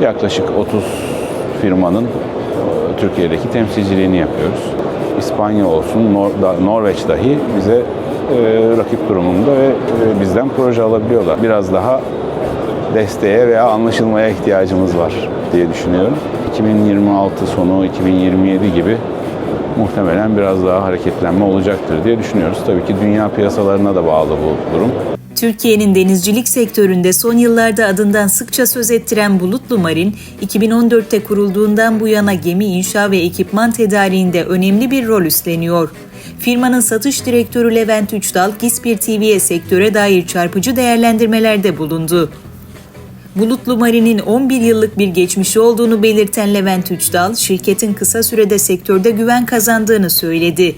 Yaklaşık 30 firmanın e, Türkiye'deki temsilciliğini yapıyoruz. İspanya olsun, Nor- Norveç dahi bize e, rakip durumunda ve e, bizden proje alabiliyorlar. Biraz daha desteğe veya anlaşılmaya ihtiyacımız var diye düşünüyorum. 2026 sonu 2027 gibi muhtemelen biraz daha hareketlenme olacaktır diye düşünüyoruz. Tabii ki dünya piyasalarına da bağlı bu durum. Türkiye'nin denizcilik sektöründe son yıllarda adından sıkça söz ettiren Bulutlu Marin, 2014'te kurulduğundan bu yana gemi inşa ve ekipman tedariğinde önemli bir rol üstleniyor. Firmanın satış direktörü Levent Üçdal, Gispir TV'ye sektöre dair çarpıcı değerlendirmelerde bulundu. Bulutlu Marin'in 11 yıllık bir geçmişi olduğunu belirten Levent Üçdal, şirketin kısa sürede sektörde güven kazandığını söyledi.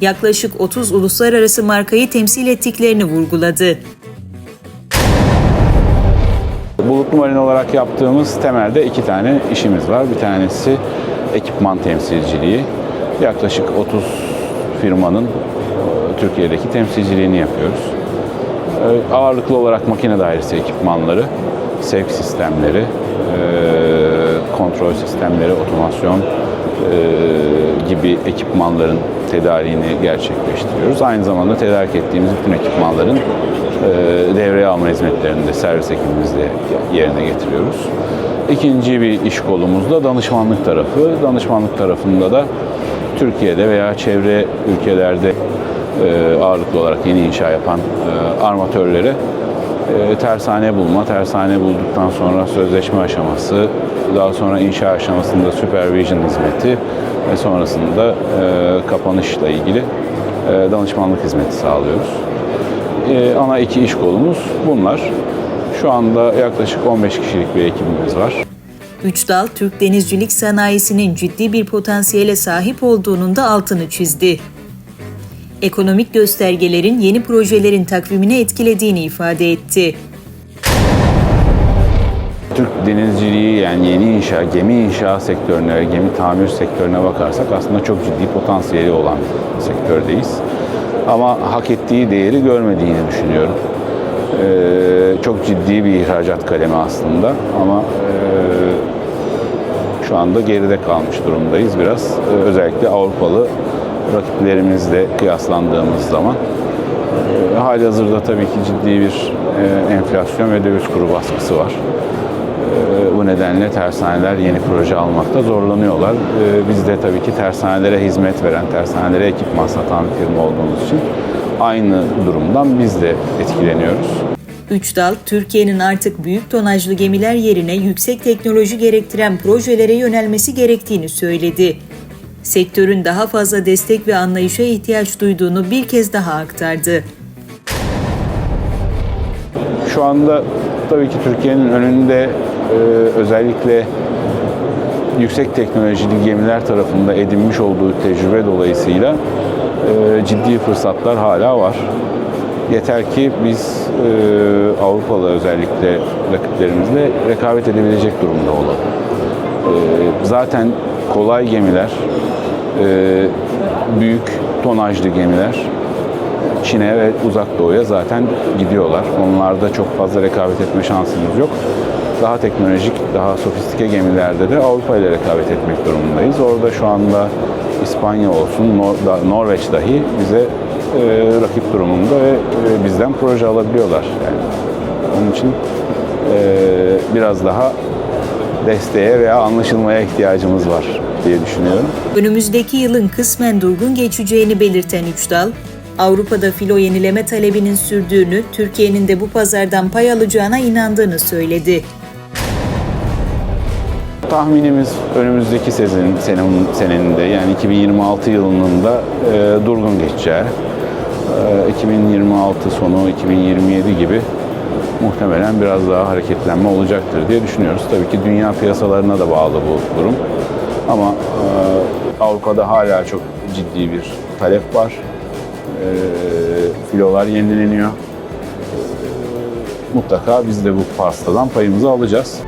Yaklaşık 30 uluslararası markayı temsil ettiklerini vurguladı. Bulutlu Marin olarak yaptığımız temelde iki tane işimiz var. Bir tanesi ekipman temsilciliği. Yaklaşık 30 firmanın e, Türkiye'deki temsilciliğini yapıyoruz. E, Ağırlıklı olarak makine dairesi ekipmanları, sevk sistemleri, e, kontrol sistemleri, otomasyon gibi ekipmanların tedariğini gerçekleştiriyoruz. Aynı zamanda tedarik ettiğimiz bütün ekipmanların e, devreye alma hizmetlerini de servis ekibimizde yerine getiriyoruz. İkinci bir iş kolumuz da danışmanlık tarafı. Danışmanlık tarafında da Türkiye'de veya çevre ülkelerde e, ağırlıklı olarak yeni inşa yapan e, armatörlere e, tersane bulma, tersane bulduktan sonra sözleşme aşaması, daha sonra inşa aşamasında supervision hizmeti ve sonrasında e, kapanışla ilgili e, danışmanlık hizmeti sağlıyoruz. E, ana iki iş kolumuz bunlar. Şu anda yaklaşık 15 kişilik bir ekibimiz var. Üçdal, Türk denizcilik sanayisinin ciddi bir potansiyele sahip olduğunun da altını çizdi. Ekonomik göstergelerin yeni projelerin takvimini etkilediğini ifade etti. Denizciliği yani yeni inşa, gemi inşa sektörüne gemi tamir sektörüne bakarsak aslında çok ciddi potansiyeli olan bir sektördeyiz. Ama hak ettiği değeri görmediğini düşünüyorum. Ee, çok ciddi bir ihracat kalemi aslında ama e, şu anda geride kalmış durumdayız biraz. Ee, özellikle Avrupalı rakiplerimizle kıyaslandığımız zaman. E, hali hazırda tabii ki ciddi bir e, enflasyon ve döviz kuru baskısı var. Bu nedenle tersaneler yeni proje almakta zorlanıyorlar. E, biz de tabii ki tersanelere hizmet veren, tersanelere ekipman satan bir firma olduğumuz için aynı durumdan biz de etkileniyoruz. Üçdal, Türkiye'nin artık büyük tonajlı gemiler yerine yüksek teknoloji gerektiren projelere yönelmesi gerektiğini söyledi. Sektörün daha fazla destek ve anlayışa ihtiyaç duyduğunu bir kez daha aktardı. Şu anda tabii ki Türkiye'nin önünde özellikle yüksek teknolojili gemiler tarafında edinmiş olduğu tecrübe dolayısıyla e, ciddi fırsatlar hala var. Yeter ki biz e, Avrupalı özellikle rakiplerimizle rekabet edebilecek durumda olalım. E, zaten kolay gemiler, e, büyük tonajlı gemiler Çin'e ve uzak doğuya zaten gidiyorlar. Onlarda çok fazla rekabet etme şansımız yok. Daha teknolojik, daha sofistike gemilerde de Avrupa ile rekabet etmek durumundayız. Orada şu anda İspanya olsun, Nor- Norveç dahi bize e, rakip durumunda ve e, bizden proje alabiliyorlar. Yani onun için e, biraz daha desteğe veya anlaşılmaya ihtiyacımız var diye düşünüyorum. Önümüzdeki yılın kısmen durgun geçeceğini belirten Üçdal, Avrupa'da filo yenileme talebinin sürdüğünü, Türkiye'nin de bu pazardan pay alacağına inandığını söyledi. Tahminimiz önümüzdeki sezon, senenin, seneninde yani 2026 yılının da e, durgun geçeceği. E, 2026 sonu 2027 gibi muhtemelen biraz daha hareketlenme olacaktır diye düşünüyoruz. Tabii ki dünya piyasalarına da bağlı bu durum. Ama e, Avrupa'da hala çok ciddi bir talep var. E, filolar yenileniyor. E, mutlaka biz de bu pastadan payımızı alacağız.